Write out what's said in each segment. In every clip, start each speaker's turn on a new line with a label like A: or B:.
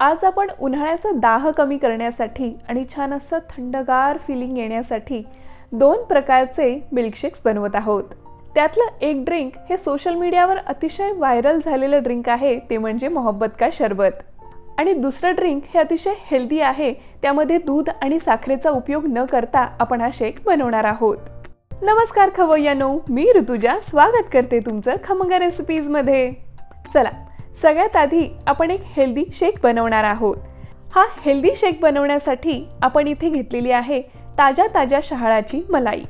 A: आज आपण उन्हाळ्याचा दाह कमी करण्यासाठी आणि छान असं थंडगार फिलिंग येण्यासाठी दोन प्रकारचे मिल्कशेक्स बनवत आहोत. त्यातलं एक ड्रिंक हे सोशल मीडियावर अतिशय व्हायरल झालेलं ड्रिंक आहे ते म्हणजे मोहब्बत का शरबत. आणि दुसरं ड्रिंक हे अतिशय हेल्दी आहे त्यामध्ये दूध आणि साखरेचा उपयोग न करता आपण हा शेक बनवणार आहोत. नमस्कार खवय्यानो मी ऋतुजा स्वागत करते तुमचं खमंग रेसिपीजमध्ये चला सगळ्यात आधी आपण एक हेल्दी शेक बनवणार आहोत. हा हेल्दी शेक बनवण्यासाठी आपण इथे घेतलेली आहे ताज्या ताज्या शहाळाची मलाई.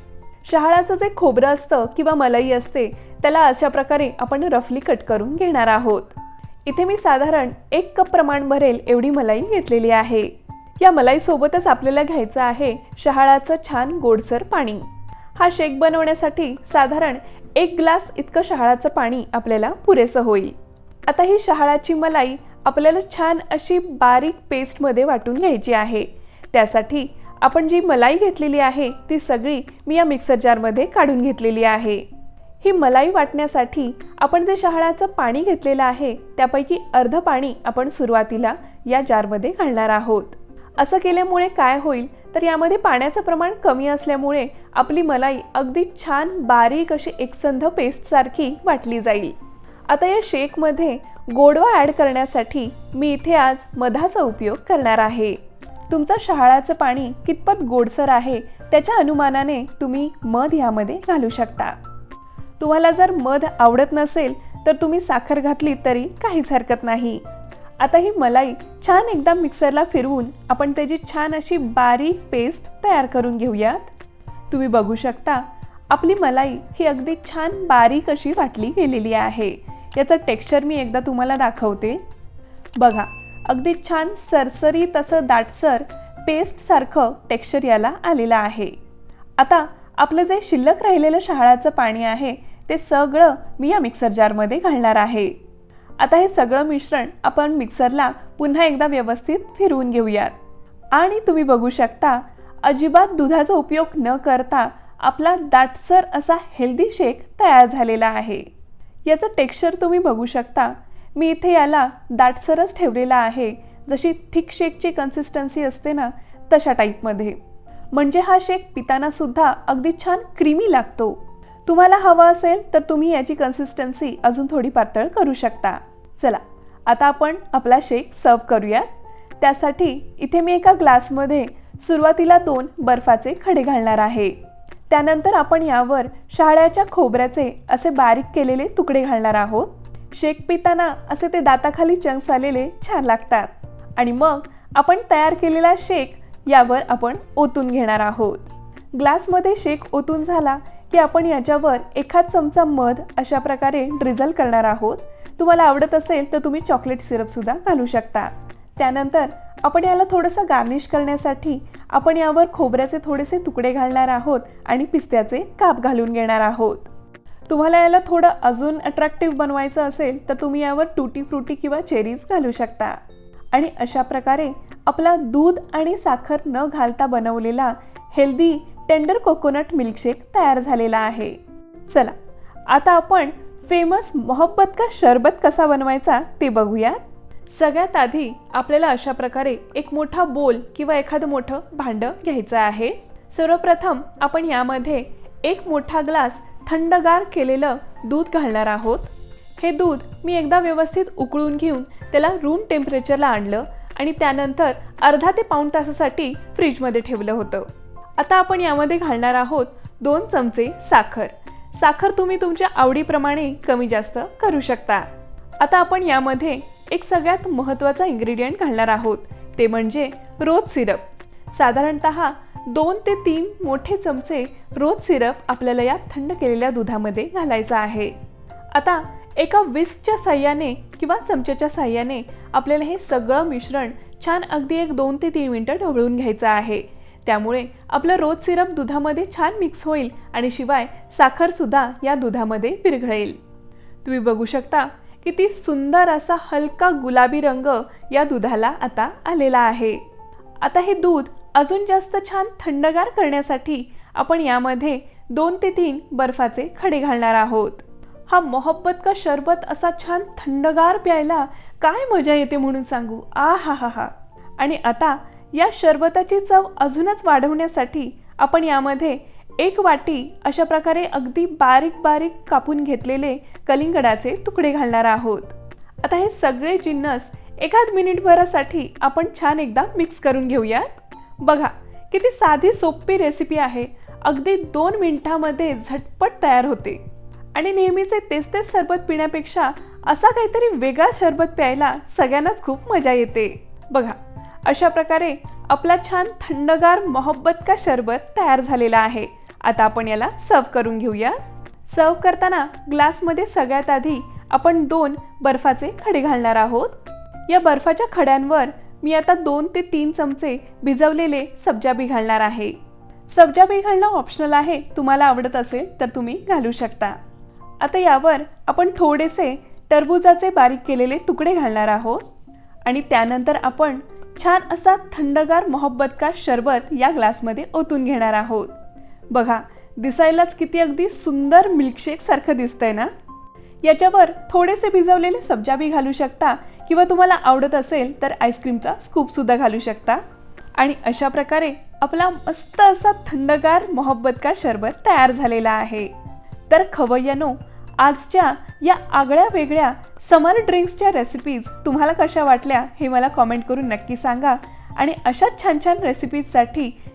A: शहाळाचं जे खोबरं असतं किंवा मलाई असते त्याला अशा प्रकारे आपण रफली कट करून घेणार आहोत. इथे मी साधारण एक कप प्रमाण भरेल एवढी मलाई घेतलेली आहे. या मलाईसोबतच आपल्याला घ्यायचं आहे शहाळाचं छान गोडसर पाणी. हा शेक बनवण्यासाठी साधारण एक ग्लास इतकं शहाळाचं पाणी आपल्याला पुरेसं होईल. आता ही शहाळाची मलाई आपल्याला छान अशी बारीक पेस्टमध्ये वाटून घ्यायची आहे. त्यासाठी आपण जी मलाई घेतलेली आहे ती सगळी मी या मिक्सर जारमध्ये काढून घेतलेली आहे. ही मलाई वाटण्यासाठी आपण जे शहाळाचं पाणी घेतलेलं आहे त्यापैकी अर्ध पाणी आपण सुरुवातीला या जारमध्ये घालणार आहोत. असं केल्यामुळे काय होईल? तर यामध्ये पाण्याचं प्रमाण कमी असल्यामुळे आपली मलाई अगदी छान बारीक अशी एकसंध पेस्टसारखी वाटली जाईल. आता या शेकमध्ये गोडवा ॲड करण्यासाठी मी इथे आज मधाचा उपयोग करणार आहे. तुमचं शहाळाचं पाणी कितपत गोडसर आहे त्याच्या अनुमानाने तुम्ही मध यामध्ये घालू शकता. तुम्हाला जर मध आवडत नसेल तर तुम्ही साखर घातली तरी काहीच हरकत नाही. आता ही मलाई छान एकदा मिक्सरला फिरवून आपण त्याची छान अशी बारीक पेस्ट तयार करून घेऊयात. तुम्ही बघू शकता आपली मलाई ही अगदी छान बारीक अशी वाटली गेलेली आहे. याचं टेक्स्चर मी एकदा तुम्हाला दाखवते. बघा अगदी छान सरसरी तसं दाटसर पेस्टसारखं टेक्स्चर याला आलेलं आहे. आता आपलं जे शिल्लक राहिलेलं शहाळाचं पाणी आहे ते सगळं मी या मिक्सर जारमध्ये घालणार आहे. आता हे सगळं मिश्रण आपण मिक्सरला पुन्हा एकदा व्यवस्थित फिरवून घेऊयात. आणि तुम्ही बघू शकता अजिबात दुधाचा उपयोग न करता आपला दाटसर असा हेल्दी शेक तयार झालेला आहे. याचं टेक्स्चर तुम्ही बघू शकता. मी इथे याला दाटसरच ठेवलेला आहे. जशी थिक शेकची कन्सिस्टन्सी असते ना तशा टाईपमध्ये म्हणजे हा शेक पितानासुद्धा अगदी छान क्रीमी लागतो. तुम्हाला हवं असेल तर तुम्ही याची कन्सिस्टन्सी अजून थोडी पातळ करू शकता. चला आता आपण आपला शेक सर्व करूयात. त्यासाठी इथे मी एका ग्लासमध्ये सुरुवातीला दोन बर्फाचे खडे घालणार आहे. त्यानंतर आपण यावर शहाळ्याच्या खोबऱ्याचे असे बारीक केलेले तुकडे घालणार आहोत. शेक पिताना असे ते दाताखाली चंक्स आलेले छान लागतात. आणि मग आपण तयार केलेला शेक यावर आपण ओतून घेणार आहोत. ग्लासमध्ये शेक ओतून झाला की आपण याच्यावर एखाद चमचा मध अशा प्रकारे ड्रिझल करणार आहोत. तुम्हाला आवडत असेल तर तुम्ही चॉकलेट सिरपसुद्धा घालू शकता. त्यानंतर आपण याला थोडंसं गार्निश करण्यासाठी आपण यावर खोबऱ्याचे थोडेसे तुकडे घालणार आहोत आणि पिस्त्याचे काप घालून घेणार आहोत. तुम्हाला याला थोडं अजून अट्रॅक्टिव्ह बनवायचं असेल तर तुम्ही यावर टुटी फ्रुटी किंवा चेरीज घालू शकता. आणि अशा प्रकारे आपला दूध आणि साखर न घालता बनवलेला हेल्दी टेंडर कोकोनट मिल्कशेक तयार झालेला आहे. चला आता आपण फेमस मोहब्बत का शरबत कसा बनवायचा ते बघूयात. सगळ्यात आधी आपल्याला अशा प्रकारे एक मोठा बोल किंवा एखादं मोठं भांडं घ्यायचं आहे. सर्वप्रथम आपण यामध्ये एक मोठा ग्लास थंडगार केलेलं दूध घालणार आहोत. हे दूध मी एकदा व्यवस्थित उकळून घेऊन त्याला रूम टेम्परेचरला आणलं आणि त्यानंतर अर्धा ते पाऊण तासासाठी फ्रीजमध्ये ठेवलं होतं. आता आपण यामध्ये घालणार आहोत दोन चमचे साखर. साखर तुम्ही तुमच्या आवडीप्रमाणे कमी जास्त करू शकता. आता आपण यामध्ये एक सगळ्यात महत्त्वाचा इन्ग्रेडियंट घालणार आहोत. ते म्हणजे रोज सिरप. साधारणत दोन ते तीन मोठे चमचे रोज सिरप आपल्याला या थंड केलेल्या दुधामध्ये घालायचा आहे. आता एका विस्कच्या साह्याने किंवा चमच्याच्या साह्याने आपल्याला हे सगळं मिश्रण छान अगदी एक दोन ते तीन मिनटं ढवळून घ्यायचं आहे. त्यामुळे आपलं रोज सिरप दुधामध्ये छान मिक्स होईल आणि शिवाय साखरसुद्धा या दुधामध्ये विरघळेल. तुम्ही बघू शकता किती सुंदर असा हलका गुलाबी रंग या दुधाला आता आलेला आहे. आता हे दूध अजून जास्त छान थंडगार करण्यासाठी आपण यामध्ये दोन ते तीन बर्फाचे खडे घालणार आहोत. हा मोहब्बत का शरबत असा छान थंडगार प्यायला काय मजा येते म्हणून सांगू? आ हा हा हा आणि आता या शरबताची चव अजूनच वाढवण्यासाठी आपण यामध्ये एक वाटी अशा प्रकारे अगदी बारीक बारीक कापून घेतलेले कलिंगडाचे तुकडे घालणार आहोत. आता हे सगळे जिन्नस एखाद मिनिटभरासाठी आपण छान एकदा मिक्स करून घेऊया बघा किती साधी सोपी रेसिपी आहे. अगदी दोन मिनिटामध्ये झटपट तयार होते. आणि नेहमीचे तेच तेच सरबत पिण्यापेक्षा असा काहीतरी वेगळा सरबत प्यायला सगळ्यांनाच खूप मजा येते. बघा अशा प्रकारे आपला छान थंडगार मोहब्बत का शरबत तयार झालेला आहे. आता आपण याला सर्व करून घेऊया. सर्व करताना ग्लासमध्ये सगळ्यात आधी आपण दोन बर्फाचे खडे घालणार आहोत. या बर्फाच्या खड्यांवर मी आता दोन ते तीन चमचे भिजवलेले सब्जाबी घालणार आहे. सब्जाबी घालणं ऑप्शनल आहे तुम्हाला आवडत असेल तर तुम्ही घालू शकता. आता यावर आपण थोडेसे टरबुजाचे बारीक केलेले तुकडे घालणार आहोत. आणि त्यानंतर आपण छान असा थंडगार मोहब्बत का शरबत या ग्लासमध्ये ओतून घेणार आहोत. बघा दिसायलाच किती अगदी सुंदर मिल्कशेक सारखं दिसतंय ना? याच्यावर थोडेसे भिजवलेले सब्जा बी घालू शकता किंवा तुम्हाला आवडत असेल तर आईस्क्रीमचा स्कूपसुद्धा घालू शकता. आणि अशा प्रकारे आपला मस्त असा थंडगार मोहब्बत का शरबत तयार झालेला आहे. तर खवय्यानो आजच्या या आगळ्या वेगळ्या समर ड्रिंक्सच्या रेसिपीज तुम्हाला कशा वाटल्या हे मला कॉमेंट करून नक्की सांगा. आणि अशाच छान छान रेसिपीजसाठी